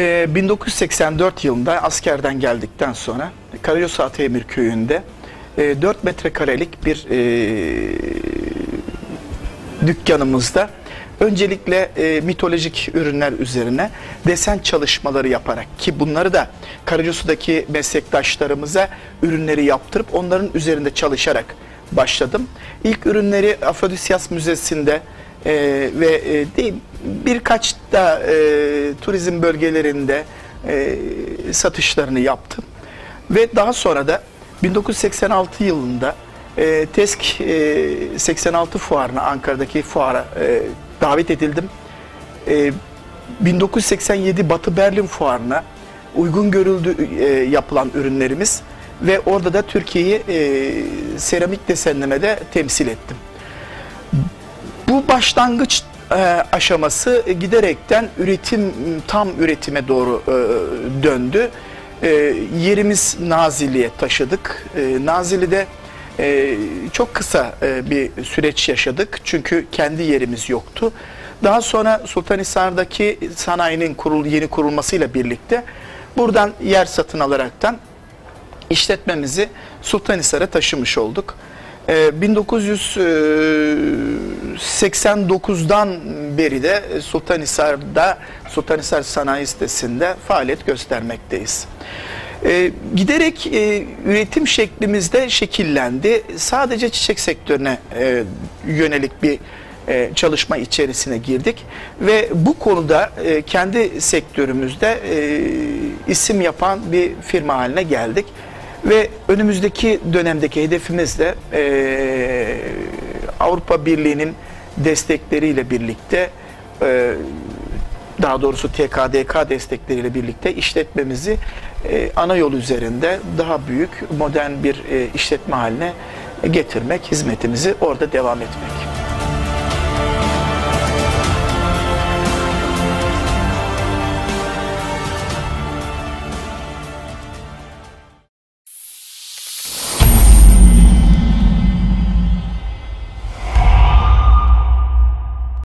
Ee, 1984 yılında askerden geldikten sonra Karayolu Atemir köyünde e, 4 metrekarelik bir e, dükkanımızda öncelikle e, mitolojik ürünler üzerine desen çalışmaları yaparak ki bunları da Karacasu'daki meslektaşlarımıza ürünleri yaptırıp onların üzerinde çalışarak başladım. İlk ürünleri Afrodisyas Müzesi'nde e, ve e, değil, birkaç da e, turizm bölgelerinde e, satışlarını yaptım. Ve daha sonra da 1986 yılında e, TESK e, 86 fuarına Ankara'daki fuara e, davet edildim. E, 1987 Batı Berlin fuarına uygun görüldü e, yapılan ürünlerimiz ve orada da Türkiye'yi e, seramik desenlemede temsil ettim. Bu başlangıç e, aşaması giderekten üretim tam üretime doğru e, döndü. E, yerimiz Nazilli'ye taşıdık. Nazilli'de çok kısa bir süreç yaşadık çünkü kendi yerimiz yoktu. Daha sonra Sultanhisar'daki sanayinin kurul, yeni kurulmasıyla birlikte buradan yer satın alaraktan işletmemizi Sultanhisar'a taşımış olduk. Ee, 1989'dan beri de Sultanhisar'da Sultanhisar Sanayi Sitesi'nde faaliyet göstermekteyiz. Ee, giderek e, üretim şeklimizde şekillendi. Sadece çiçek sektörüne e, yönelik bir e, çalışma içerisine girdik ve bu konuda e, kendi sektörümüzde e, isim yapan bir firma haline geldik. Ve önümüzdeki dönemdeki hedefimiz de e, Avrupa Birliği'nin destekleriyle birlikte e, daha doğrusu TKDK destekleriyle birlikte işletmemizi e, ana yol üzerinde daha büyük modern bir e, işletme haline getirmek, hizmetimizi orada devam etmek.